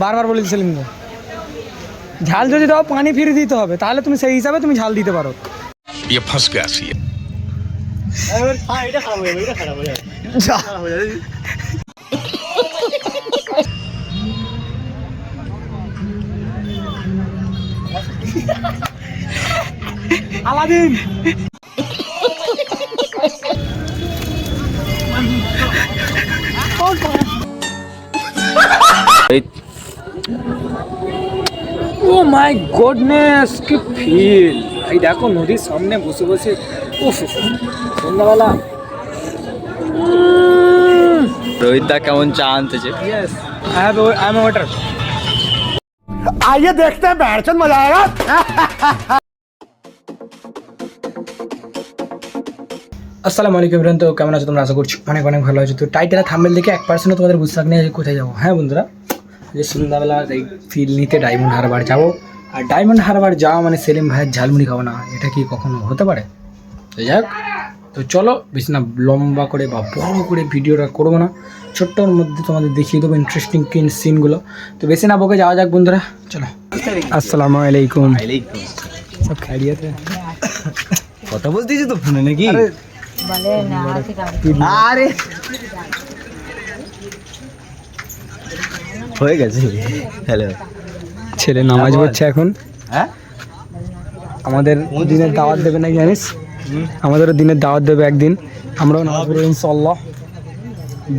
বারবার বলে দিয়েছিলেন তো ঝাল যদি দাও পানি ফিরে দিতে হবে। তাহলে তুমি সেই হিসাবে তুমি ঝাল দিতে পারো। আলাদিন। মাই গডনেস কি ফিল এই দেখো নদীর সামনে বসে বসে উফ উফ, সন্ধ্যাবেলা রোহিত দা কেমন চা আনতেছে yes I have I am water आइए देखते हैं बैठ मजा आएगा আসসালামু আলাইকুম ইমরান তো কেমন আছো তোমরা আশা করছি অনেক অনেক ভালো আছো তো টাইটেল থাম্বেল দেখে এক পার্সেন্টও তোমাদের বুঝতে থাকলে যে কোথায় যাবো হ্যাঁ বন্ধুরা যে সন্ধ্যাবেলা এই ফিল নিতে ডায়মন্ড হারবার যাব। আর ডায়মন্ড হারবার যাওয়া মানে সেলিম ভাইয়ের ঝালমুড়ি খাব না এটা কি কখনো হতে পারে? তো যাক তো চলো বেশি না লম্বা করে বা বড় করে ভিডিওটা করব না। ছোট্টর মধ্যে তোমাদের দেখিয়ে দেবো ইন্টারেস্টিং কিন সিনগুলো তো বেশি না বকে যাওয়া যাক বন্ধুরা চলো। আসসালামু আলাইকুম। সব খাইয়ে কথা বলতেছি তো ফোনে নাকি? আরে হয়ে গেছে? হ্যালো ছেলে নামাজ পড়ছে এখন। হ্যাঁ? আমাদের দিনের দাওয়াত দেবে নাকি জানিস? আমাদেরও দিনের দাওয়াত দেবে একদিন। আমরাও নামাজ পড়ব ইনশাল্লাহ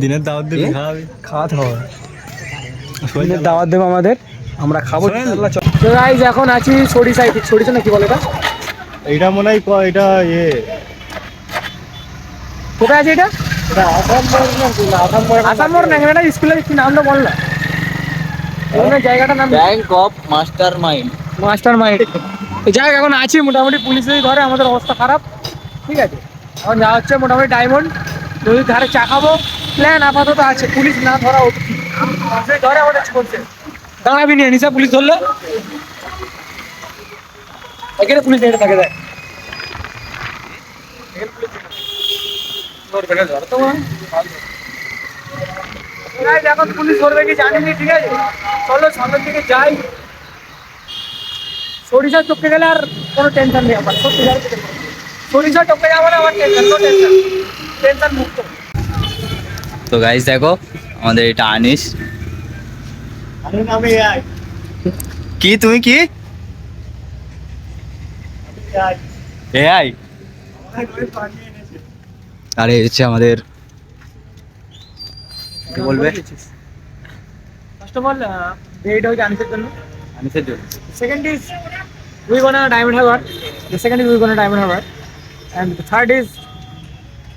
দিনের দাওয়াত দিবি খাওয়াতে হবে। দিনের দাওয়াত দেবে আমাদের। আমরা খাব গাইজ এখন আছি সরিষা না কি বলে এটা? এটা মনে হয় ক- এটা ইয়ে। কোথায় আছে এটা? আসাম মোড় না আসাম মোড় না এটা স্কুলের কি নামটা বল না। জায়গাটার নাম bank of master mind master mind যাই এখন আছি মোটামুটি পুলিশের ধরে আমাদের অবস্থা খারাপ। ঠিক আছে? এখন যা হচ্ছে মোটামুটি ডায়মন্ড নদীর ধারে চা খাব। প্ল্যান আপাতত আছে পুলিশ না ধরা অবধি। ধরে আমাদের চলছে দাঁড়াবি নিয়ে নিশা পুলিশ ধরলে? এখানে পুলিশ দাঁড়িয়ে থাকে দেখ। এখানে পুলিশ এখন পুলিশ ধরবে কি জানিনি ঠিক আছে? চলো সামনের দিকে যাই। সরিষা টপকে গেলে আর কোনো টেনশন নেই আমার সত্যি সরিষা টপকে যাব না আমার টেনশন নো টেনশন টেনশন মুক্ত। তো গাইস দেখো আমাদের এটা আনিস। আমি আমি কি? তুমি কি এআই আরে এই হচ্ছে আমাদের কি বলবে ফার্স্ট অফ অল এইটা হচ্ছে আনিসের জন্য আনিসের জন্য second is we gonna Diamond Harbour the second is we gonna diamond harbor and the third is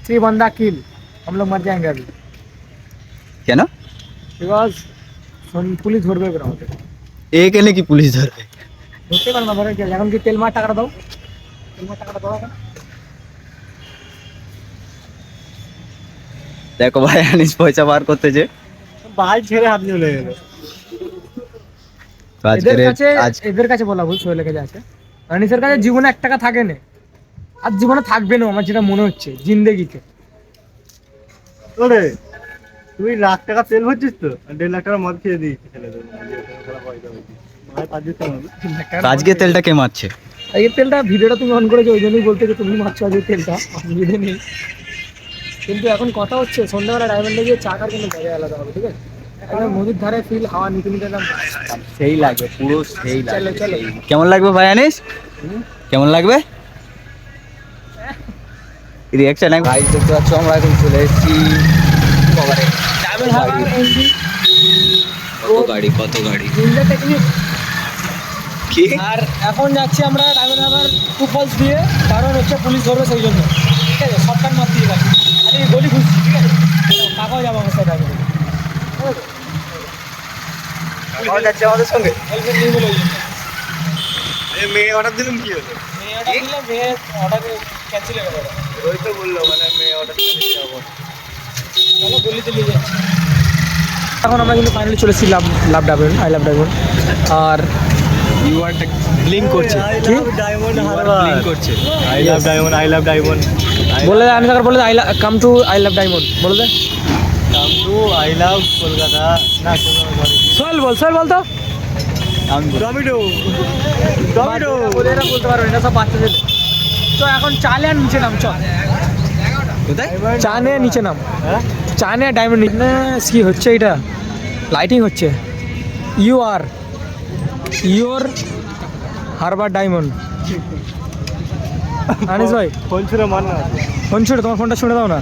three बंदा kill हम लोग मर जाएंगे अभी কেন बिकॉज পুলিশ ধরবে এবার আমাদের এ কেন কি পুলিশ ধরবে ধরতে পারো না ধরে কি আছে? এখন কি তেল মার টাকাটা দাও তেল মার টাকাটা দাও দেখো ভাই আনিস পয়সা বার করতেছে বাল ছেড়ে হাত চলে গেল। আজকের এদের কাছে এদের কাছে বলা ভুল সোহেলের কাছে আছে। আনিসের কাছে জীবনে এক টাকা থাকে না আর জীবনে থাকবে না আমার যেটা মনে হচ্ছে জিন্দেগিতে। ওরে তুই লাখ টাকা তেল ভরছিস তো? দেড় লাখ টাকা মদ খেয়ে দিয়েছিস আজকে তেলটা কে মারছে? এই তেলটা ভিডিওটা তুমি অন করেছ ওই জন্যই বলতে যে তুমি মারছো আজকে তেলটা। অসুবিধা নেই। কিন্তু এখন কথা হচ্ছে সন্ধ্যাবেলা ডায়মন্ডে গিয়ে চা খার কিন্তু মজা আলাদা হবে ঠিক আছে? একদম নদীর ধারে ফিল হাওয়া নিতে নিতে একদম সেই লাগবে পুরো সেই চলো চলো। কেমন লাগবে ভাই আনিস? কেমন লাগবে? রিয়াকশন ভাই দেখতে পাচ্ছ আমরা এখন চলে এসেছি কত গাড়ি কত গাড়ি? কি? আর এখন যাচ্ছি আমরা ডায়মন্ড হারবার টু ফলস দিয়ে কারণ হচ্ছে পুলিশ ধরবে সেই জন্য। ঠিক আছে শর্টকাট মার দিয়ে এই গলি খুঁজছি ঠিক আছে? কাকাও যাব আমার সাথে যাচ্ছে আমাদের সঙ্গে? নিয়ে বলে মেয়ে অর্ডার দিলাম কি হলো? মেয়ে অর্ডার ক্যান্সেল হয়ে গেল। ওই তো বলল মানে মেয়ে অর্ডার যাব। চলো যাচ্ছি এখন আমরা কিন্তু ফাইনালি চলেছি love love diamond I love diamond আর ভিউয়ারটা ব্লিঙ্ক করছে। কি? ডায়মন্ড ব্লিঙ্ক করছে। I love diamond I love diamond বলে দে আমি তাকে বলে I love come to I love diamond বলে দে। Come to I love Kolkata. না সোহেল বল সোহেল বল তো। টমেটো টমেটো ওদের এরা বলতে পারবে না সব বাচ্চা ছেলে তো এখন চালে আর নিচে নাম চল চা নিয়ে নিচে নাম। হ্যাঁ? চা ডায়মন্ড নিচে না কি হচ্ছে এটা? লাইটিং হচ্ছে। You are your Harbour Diamond Anis ভাই? ফোন ছুড়ে মার না। ফোন ছুড়ে তোমার ফোনটা ছুড়ে দাও না।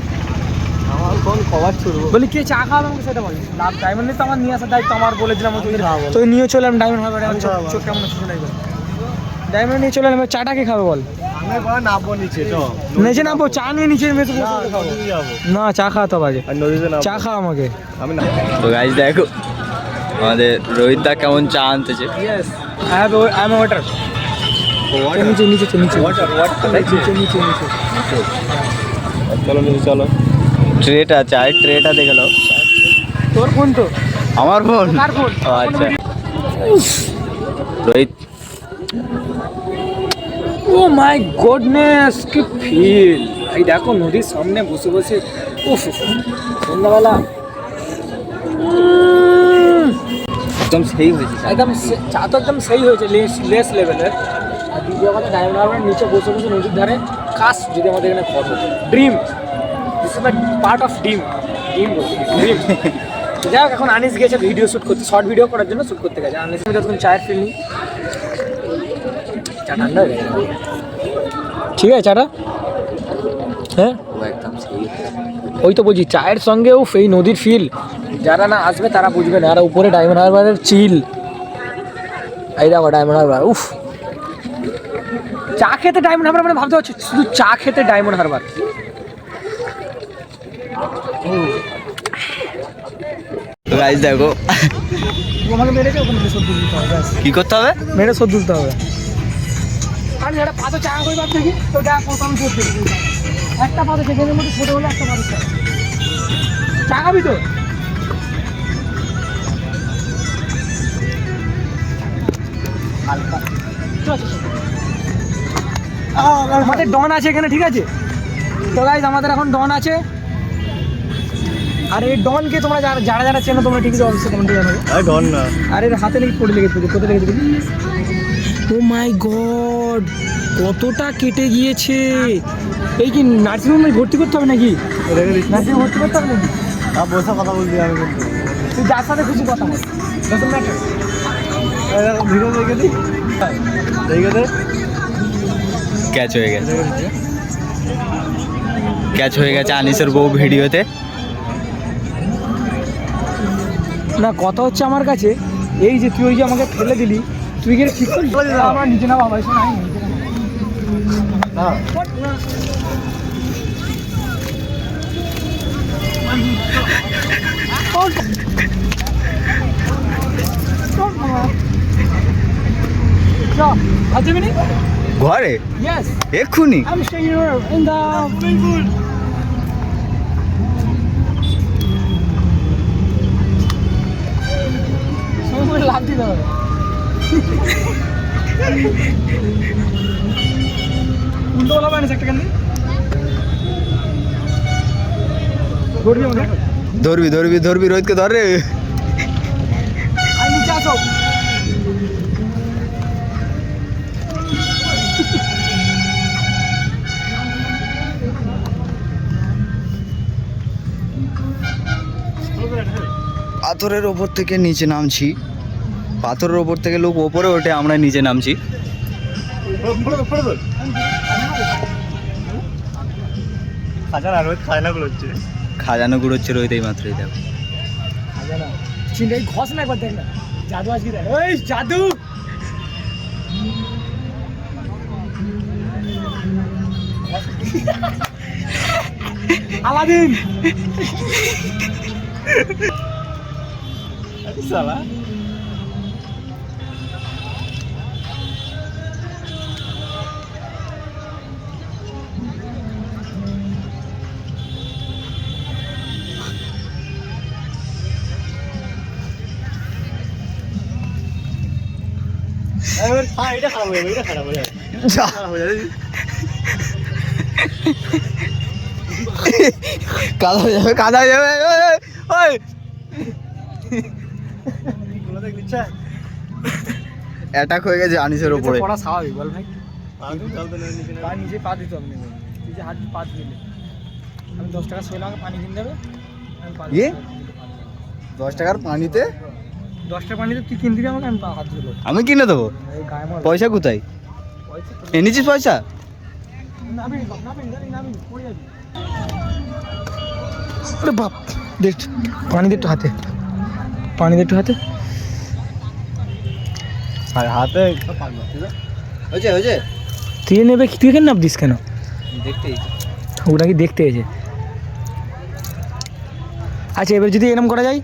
আমার ফোন ছুড়বো। বলি কে চা আমাকে সেটা বল। লাভ ডায়মন্ড তো আমার নিয়ে আসার দায়িত্ব আমার তুমি তো নিয়ে চলে ডায়মন্ড আমি। চোখ কেমন ডায়মন্ড নিয়ে চলে চাটা কে খাবে বল? আমি বড় নামবো নিচে নিচে নামবো চা নিয়ে নিচে না, চা খাওয়াতে হবে চা খাও আমাকে। না তো গাইজ দেখো আমাদের রোহিত দা কেমন চা আনতেছে। Yes I have I am water নিচে নিচে নিচে নিচে ওয়াটার ওয়াটার নিচে নিচে নিচে চলো নিচে চলো। ট্রেটা ট্রেটা দেখে নাও। তোর ফোন তো? আমার ফোন ও আচ্ছা। রোহিত ও মাই গডনেস কি ফিল এই দেখো নদীর সামনে বসে বসে সন্ধ্যাবেলা। একদম সেই হয়েছে। একদম চা তো একদম সেই হয়েছে লেস লেস লেভেলের দ্বিতীয় কথা ডায়মন্ড হারবারের নিচে বসে বসে নদীর ধারে কাশ যদি আমাদের এখানে photo dream this is part of dream dream dream যাই হোক এখন আনিস গেছে ভিডিও শ্যুট করতে। শর্ট ভিডিও করার জন্য শ্যুট করতে গেছে। আনিস যতক্ষণ চায়ের ফিল নিই। চা ঠান্ডা হয়ে গেছে। ঠিক আছে চাটা? হ্যাঁ? ওই তো বলছি চায়ের সঙ্গেও এই নদীর ফিল যারা না আসবে তারা বুঝবে না। আর উপরে ডায়মন্ড হারবারের চিল এই দেখো ডায়মন্ড হারবার উফ। চা খেতে ডায়মন্ড হারবার মানে ভাবতে পারছি? শুধু চা খেতে ডায়মন্ড হারবার। তো গাইজ দেখো আমাকে মেরেছে ওখানে মেরে হবে ব্যাস। কি করতে হবে? মেরে সদ্য দিতে হবে। আমি একটা পাতো চা করে তো আমি করতে একটা পাতো সেখানের মধ্যে ছোটো হলে একটা পাতো চা চা খাবি তো? হালকা। আমাদের ডন আছে এখানে ঠিক আছে? তো গাইজ আমাদের এখন ডন আছে। আর এই ডনকে তোমরা যারা যারা যারা চেনো তোমরা ঠিক আছে অবশ্যই কমেন্টে জানাবে। আরে ডন না। আর হাতে নাকি পড়ে লেগেছে কোথায় লেগেছে ও মাই গড কতটা কেটে গিয়েছে। এই কি নার্সিং হোমে ভর্তি করতে হবে নাকি? রেখে দিচ্ছি। নার্সিং ভর্তি করতে হবে নাকি? আর বসে কথা আমি কিন্তু তুই যার সাথে খুশি কথা বল। ভিডিও দেখে দিই দেখে দে। ক্যাচ হয়ে গেছে ক্যাচ হয়ে গেছে আনিসের বউ ভিডিওতে না কথা হচ্ছে আমার কাছে এই যে তুই ওই যে আমাকে ফেলে দিলি তুই গিয়ে ঠিক করলি আমার নিচে না বাবা এসে নাই নিচে চ, আর যাবি নি? ঘরে? এক্ষুনি? ধরবি ধরবি ধরবি রোহিতকে ধর পাথরের ওপর থেকে নিচে নামছি। পাথরের ওপর থেকে লোক ওপরে ওঠে আমরা নিচে নামছি। খাজানো গুড়োচ্ছে রোহিত এই মাত্রই দেখো চিন্তাই না একবার দেখ না। জাদু আজকে দেখ। ওই জাদু! আলাদিন! সালা এবার হ্যাঁ এটা খারাপ হয়ে যাবে এটা খারাপ হয়ে যাবে যা খারাপ হয়ে যাবে কাদা হয়ে যাবে কাদা হয়ে যাবে ওই, ওই, ওই। ওগুলো দেখ অ্যাটাক হয়ে গেছে আনিসের ওপরে পড়া স্বাভাবিক বল ভাই। পা নিজে পা দিতে হবে নিজে হাত পা দিলে। আমি দশ টাকা আমাকে পানি কিনে দেবে। ইয়ে? দশ টাকার পানিতে? দশ টাকা পানিতে তুই কিনে দিবি আমাকে আমি হাত দিবো আমি কিনে দেবো? পয়সা কোথায়? এনেছিস পয়সা? বাপ দেখ পানি দে একটু হাতে। পানি দে একটু হাতে। আর হাতে হয়েছে হয়েছে? তুই নেবে তুই কেন নাপ দিস কেন? দেখতে ওটা কি দেখতে এসে? আচ্ছা এবার যদি এরকম করা যায়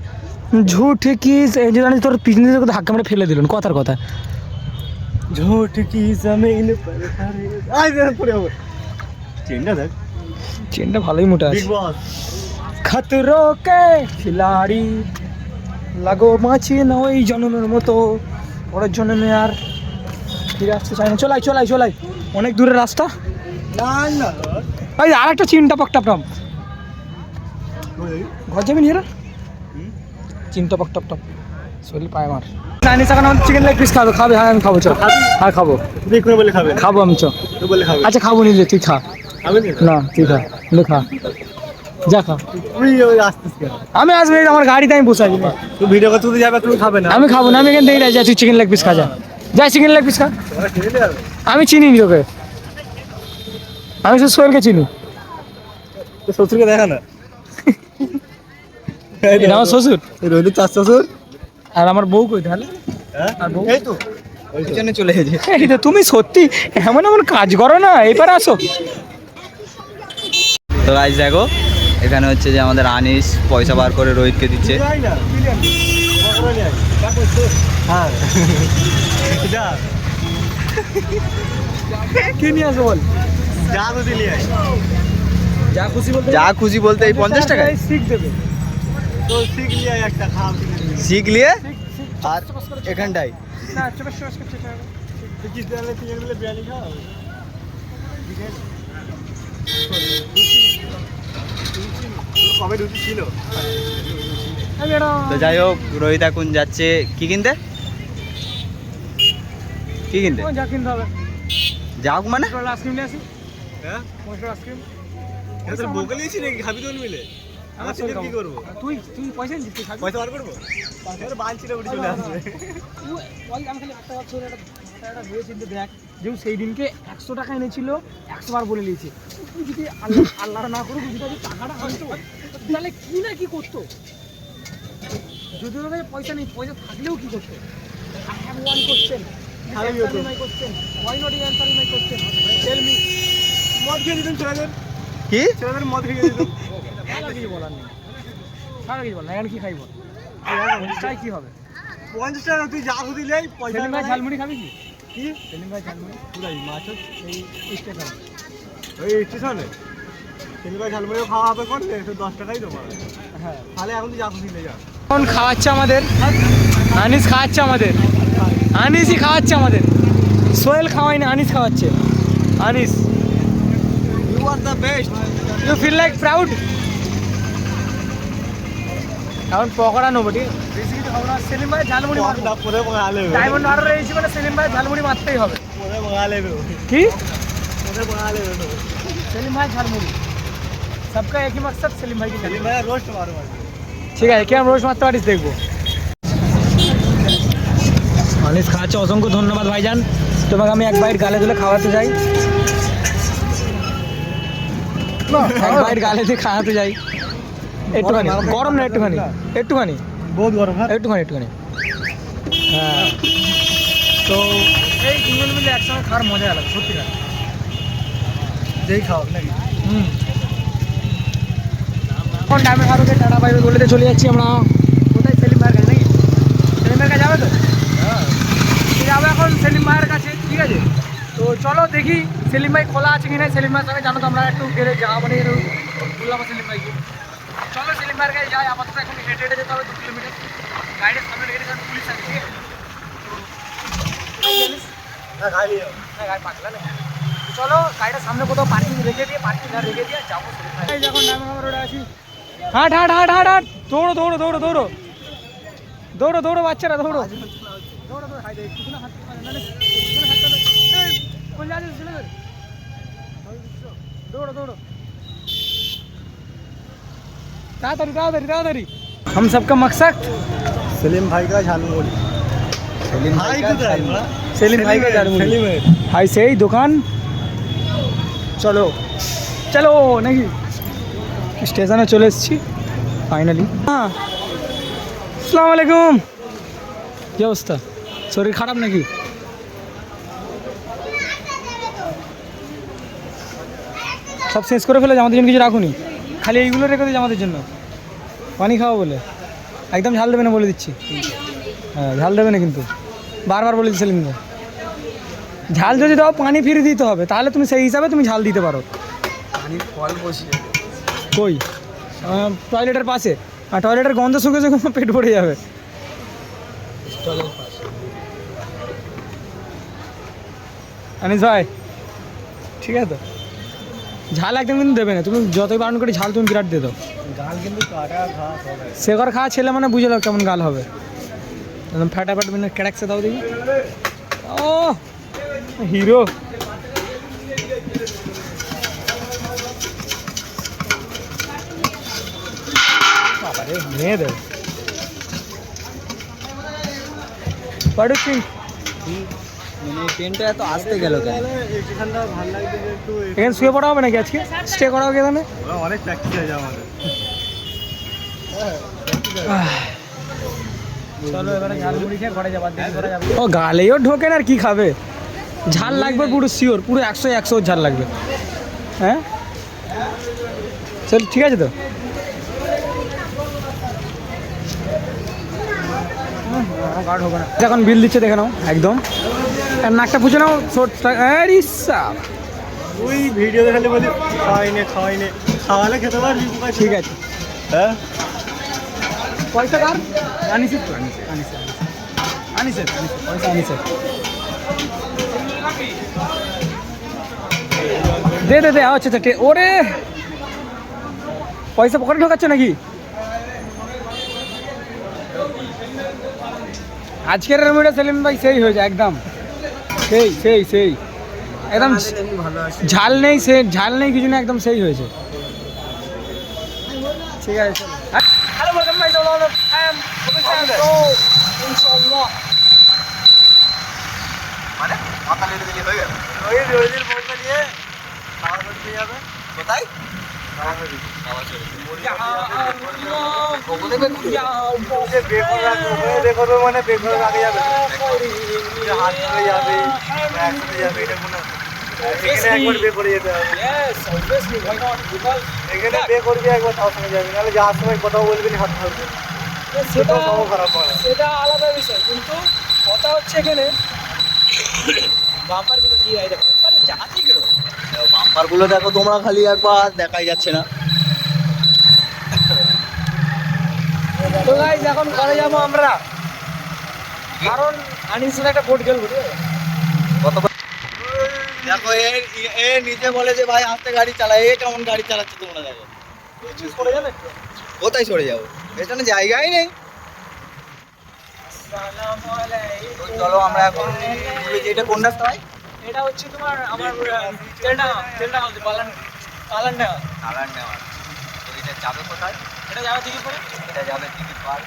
ঝুট কি জানিস তোর পিছনে ধাক্কা মেরে ফেলে দিলেন কথার কথা। ঝোট কি জমিন চেনটা দেখ। চেনটা ভালোই মোটা আছে। খতরো কে খিলাড়ি লাগো মাছি না ওই জন্মের মতো। পরের জন্মে আর ফিরে আসতে চাই না। চলাই চলাই চলাই অনেক দূরের রাস্তা। আর একটা চিন্তা পক টপ টপ। ঘর যাবি নিয়ে চিন টপক টপ টপ। শরীর পায় আমার চাইনিজ এখন আমাদের চিকেন লেগ পিস খাবে খাবে হ্যাঁ আমি খাব চল। হ্যাঁ খাব। বলে খাবে খাব আমি চ আচ্ছা খাব নিজে তুই খা। না তুই খা। লে খা। যা আমি। আসবে আমার গাড়িতে আমি বসে আছি। তুই ভিডিও করতে তুই যাবে তুমি খাবে না। আমি খাব না আমি এখান থেকে যাই তুই চিকেন লেগ পিস খা যা। যাই চিকেন লেগ পিস খা। আমি চিনি নি তোকে। আমি শুধু সোহেলকে চিনি। শ্বশুরকে দেখা না? আমার শ্বশুর? রোহিত চাষ শ্বশুর? আর আমার বউ কই তাহলে? হ্যাঁ? আর বউ? এই তো। পিছনে চলে গেছে এই তো তুমি সত্যি এমন এমন কাজ করো না এবার আসো। তো গাইজ দেখো এখানে হচ্ছে যে আমাদের আনিস পয়সা বার করে রোহিতকে দিচ্ছে। যা খুশি বলতে এই পঞ্চাশ টাকায়? শিখ নিয়ে? আর এখানটায়? না চুপস চুপস করছে তুই কি তাহলে তিন মিলে বিরিয়ানি খাও কবে রুটি ছিল। তো যাই হোক রোহিত এখন যাচ্ছে। কি কিনতে? কি কিনতে? যা কিনতে হবে। যাওক মানে? আইসক্রিম নিয়ে আসি। হ্যাঁ? আইসক্রিম তোর বকে নিয়েছি নাকি? খাবি তোর মিলে। আমার থেকে কি করব? তুই তুই পয়সা নিচ্ছিস তুই পয়সা বার করব? এবার বাঁধছিল উঠে চলে আসবে। ওই আমি খালি একটা ভাবছি একটা একটা ভেবে চিন্তে দেখ। যেহেতু সেই দিনকে একশো টাকা এনেছিল একশো বার বলে নিয়েছে। তুই যদি আল্লাহ আল্লাহ না করুক যদি টাকাটা আনতো তাহলে কি না কি করতো? যদি কাছে পয়সা নেই পয়সা থাকলেও কি করতো? I have one question. তাহলে কি হতো? Answer me my question. Why not you answer my question? Tell me. মদ খেয়ে দিতেন ছেলেদের কি? ছেলেদের মদ খেয়ে দিতেন? ছাড়া কিছু বলার নেই। কিছু বল এখানে কি খাইব? চাই কি হবে? পঞ্চাশ টাকা তুই যা দিলে পয়সা ঝালমুড়ি খাবি কি? কি? সেলিম ভাই ঝালমুড়ি। পুরাই মাছ এই স্টেশন ওই স্টেশনে ছেলেবার ঝালমুড়িও খাওয়া হবে করলে তো দশ টাকাই দেবো। হ্যাঁ। তাহলে এখন তুই যা খুশি নিয়ে যা। এখন খাওয়াচ্ছে আমাদের। আনিস খাওয়াচ্ছে আমাদের। আনিসই খাওয়াচ্ছে আমাদের। সোহেল খাওয়াই না আনিস খাওয়াচ্ছে। Anis. You are the best you feel like proud এখন পকোড়া নেব ঠিক আছে? বেশি কিছু খাব সেলিম ভাই ঝালমুড়ি ডায়মন্ড হার্ডার রয়েছি মানে সেলিম ভাই ঝালমুড়ি মারতেই হবে। কি? পরে সেলিম ভাই ঝালমুড়ি। सबका एक ही मकसद सेलिम भाई की সেলিম ঝালমুড়ি। ভাই রোস্ট মারো মারো ঠিক আছে কেমন রোজ মারতে পারিস দেখবো মানিস খাওয়াচ্ছে অসংখ্য ধন্যবাদ ভাইজান তোমাকে আমি এক বাইট গালে তুলে খাওয়াতে যাই এক বাইট গালে দিয়ে খাওয়াতে যাই একটুখানি গরম না একটুখানি একটুখানি বহুত গরম হ্যাঁ একটুখানি একটুখানি হ্যাঁ তো এই তিনজন মিলে একসঙ্গে খাওয়ার মজা আলাদা সত্যি না যেই খাও নাকি হুম এখন ডায়মন্ড হারবারে টাটা বাইরে বলেতে চলে যাচ্ছি আমরা। কোথায় সেলিম ভাইয়ের কাছে নাকি? সেলিম ভাইয়ের কাছে যাবে তো? ঠিক যাব এখন সেলিম ভাইয়ের কাছে ঠিক আছে? তো চলো দেখি সেলিম ভাই খোলা আছে কি না সেলিম ভাইয়ের সঙ্গে জানো তো আমরা একটু গেলে যাওয়া মানে একটু বললাম সেলিম ভাইকে। চলো সেলিম ভাইয়ের কাছে যাই আপাতত এখন হেঁটে হেঁটে যেতে হবে দু কিলোমিটার। গাড়ির সামনে রেখে কারণ পুলিশ আছে ঠিক আছে? তো জানিস না খাইলি হ্যাঁ গাড়ি পাকলা না তো চলো গাড়িটা সামনে কোথাও পার্কিং রেখে দিয়ে পার্কিং আর রেখে দিয়ে যাব এই যখন ডায়মন্ড রোডে আছি। হাট হাট হাট হাট হাট দৌড়ো দৌড়ো দৌড়ো দৌড়ো দৌড়ো দৌড়ো বাচ্চারা দৌড়ো দৌড়ো দৌড়ো হাই দে একটুখানি হাত নাহলে একটুখানি হাতটা দে। এই, কোন যাচ্ছিস ছেলে দের? দৌড়ো দৌড়ো তাড়াতাড়ি তাড়াতাড়ি তাড়াতাড়ি हम सबका मकसद সেলিম ভাই কা ঝালমুড়ি সেলিম ভাই কোথায় সেলিম ভাই का झालमुड़ी। সেলিমের भाई से ही दुकान চলো চলো নাকি স্টেশনে চলে এসেছি ফাইনালি হ্যাঁ। আসসালামু আলাইকুম। কি অবস্থা? শরীর খারাপ নাকি? সব শেষ করে ফেলে আমাদের জন্য কিছু রাখুনি। খালি এইগুলো রেখে দিয়েছে আমাদের জন্য। পানি খাওয়া বলে। একদম ঝাল দেবে না বলে দিচ্ছি। হ্যাঁ ঝাল দেবে না কিন্তু। বারবার বলে দিচ্ছিলাম কিন্তু ঝাল যদি দাও, পানি ফিরে দিতে হবে। তাহলে তুমি সেই হিসাবে তুমি ঝাল দিতে পারো। পানির ফল বসিয়ে কই? টয়লেটের পাশে। আর টয়লেটের গন্ধ শুকে শুকে পেট ভরে যাবে। আনিস ভাই ঠিক আছে? তো ঝাল একদম কিন্তু দেবে না। তুমি যতই বারণ করি ঝাল তুমি বিরাট দিয়ে দাও। গাল কিন্তু কাটা ঘা সব আছে। শেখর খাওয়া ছেলে মানে বুঝে নাও কেমন গাল হবে। একদম ফ্যাটা ফ্যাটাফ্যাট মানে ক্যাডাক্সে দাও দেখি। ও হিরো। বাবারে মেয়ে সিং মানে ট্রেনটা এত আসতে গেল কেন? স্টেশনটা ভালো লাগছে যে একটু এখানে শুয়ে পড়া হবে নাকি আজকে? স্টে করা হবে এখানে? অনেক প্র্যাকটিস আছে আমাদের। চলো এবারে ঝাল মুড়ি খেয়ে ঘরে যাবার দেরি করা যাবে ও গালেও ঢোকে না আর কি খাবে? ঝাল লাগবে পুরো শিওর পুরো একশো একশো ঝাল লাগবে। হ্যাঁ? চল ঠিক আছে তো? গার্ড হবে না। এখন বিল দিচ্ছে দেখে নাও একদম। আর নাকটা পুছে নাও ওই ভিডিও দেখালে বলি খাওয়াই নে খাওয়াই নে খাওয়ালে খেতে পারবি ঠিক আছে। হ্যাঁ? পয়সা কার? আনিসের আনিসের আনিসের পয়সা আনিসের। দে দে দে আচ্ছা আচ্ছা ওরে! পয়সা পকেটে ঢোকাচ্ছে নাকি? আজকের রেমিটা সেলিম ভাই সেই হয়েছে একদম। সেই সেই সেই। একদম ঝাল নেই সে ঝাল নেই কিছু না একদম সেই হয়েছে ঠিক আছে hello welcome guys all all I am ইনশাআল্লাহ। মানে মাথা লেটে দিলে হয়ে গেল? ওই রোজির পয়সা নিয়ে খাওয়া করতে যাবে। কোথায়? খাওয়া করবি ইয়া যে বেকর রাখবে বেকর মানে করবি একবার তার সঙ্গে যাবি নাহলে যাওয়ার সময় কোথাও বলবি হাত ধরবে সেটা খারাপ সেটা আলাদা বিষয়, কিন্তু কথা হচ্ছে এখানে বাম্পারগুলো কি বাম্পারে জাতি গুলো বাম্পারগুলো দেখো তোমরা খালি একবার দেখাই যাচ্ছে না। তো গাইজ এখন ঘরে যাব আমরা। কারণ আনিসের একটা বোট খেলব দেখো এ এ নিজে বলে যে ভাই আস্তে গাড়ি চালায় এ কেমন গাড়ি চালাচ্ছে তোমরা দেখো। কোথায় সরে যাব? এখানে জায়গাই নেই। চলো আমরা এখন এটা কোন রাস্তায় এটা হচ্ছে তোমার আমার তেলটা তেলটা বলতে পালান পালান না নালার নেওয়ার তো এটা যাবে কোথায়? এটা যাবে দিকে পরে এটা যাবে টিকিট পার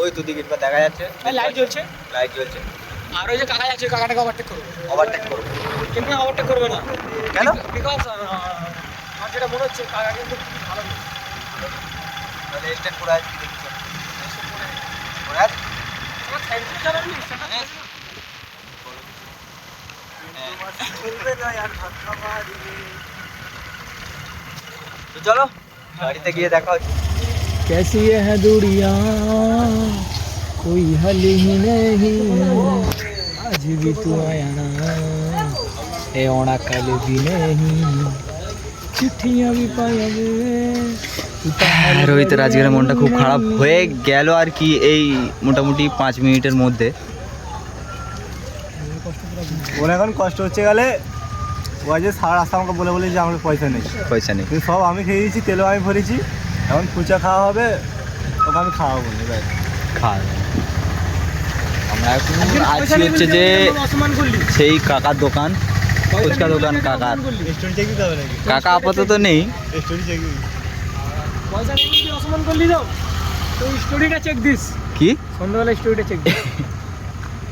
ওই তো টিকিট পার দেখা যাচ্ছে। লাইট জ্বলছে। লাইট জ্বলছে। আর ওই যে কাকা যাচ্ছে কাকাটাকে ওভারটেক করবে। ওভারটেক করব। কিন্তু ওভারটেক করবে না। কেন? বিকজ আমার যেটা মনে হচ্ছে কাকা কিন্তু ভালো। তাহলে স্ট্যান্ড করে আছে। করে আছে? সাইড দিয়ে চালাবি সেটা হ্যাঁ। তো চলো গাড়িতে গিয়ে দেখা হচ্ছে कैसी है दुनिया कोई हल ही नहीं आज भी तू आया ना ए ओना कल भी नहीं चिट्ठियां भी पाया রোহিতের আজকের মনটা খুব খারাপ হয়ে গেল আর কি এই মোটামুটি পাঁচ মিনিটের মধ্যে ওর এখন কষ্ট হচ্ছে গেলে ওই যে সারা রাস্তা আমাকে বলে বলে যে আমার পয়সা নেই। পয়সা নেই। কিন্তু সব আমি খেয়ে দিয়েছি তেলও আমি ভরেছি। এখন ফুচা খাওয়া হবে ওকে আমি খাওয়াবো ব্যাস খাওয়া আমরা এখন আছি হচ্ছে যে সেই কাকার দোকান ফুচকা দোকান কাকার। কাকা আপাতত নেই। পয়সা নেই বলে করলি তো। তো স্টোরিটা চেক দিস। কি? সন্ধ্যাবেলা স্টোরিটা চেক দিস।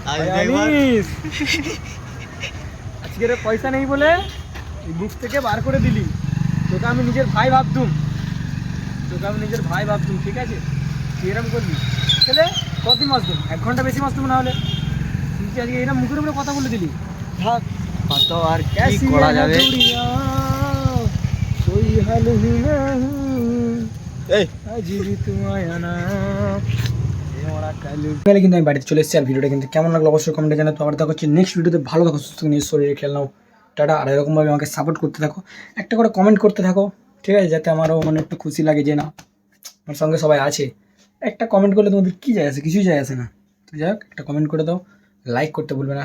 আজকে পয়সা নেই বলে বুক থেকে বার করে দিলি। তোকে আমি নিজের ভাই ভাবতুম। তোকে আমি নিজের ভাই ভাবতুম ঠিক আছে? এরম করবি। ছেলে কত মাস দেব? এক ঘণ্টা বেশি মাস না হলে। তুই আজকে এরম মুখের উপরে কথা বলে দিলি? থাক। কত আর কি করা যাবে? এই। আজি আনা। গেলে কিন্তু আমি বাড়িতে চলে এসেছি আর ভিডিওটা কিন্তু কেমন লাগল অবশ্যই কমেন্টে জানাতে। তো আবার দেখা হচ্ছে নেক্সট ভিডিওতে ভালো থাকো, সুস্থ নিজের শরীরে খেলনাও। টাটা, আর এরকমভাবে আমাকে সাপোর্ট করতে থাকো। একটা করে কমেন্ট করতে থাকো, ঠিক আছে? যাতে আমারও মানে একটু খুশি লাগে যে না, আমার সঙ্গে সবাই আছে। একটা কমেন্ট করলে তোমাদের কী যায় আসে? কিছুই যায় আসে না। তো যাই হোক, একটা কমেন্ট করে দাও। লাইক করতে ভুলবে না।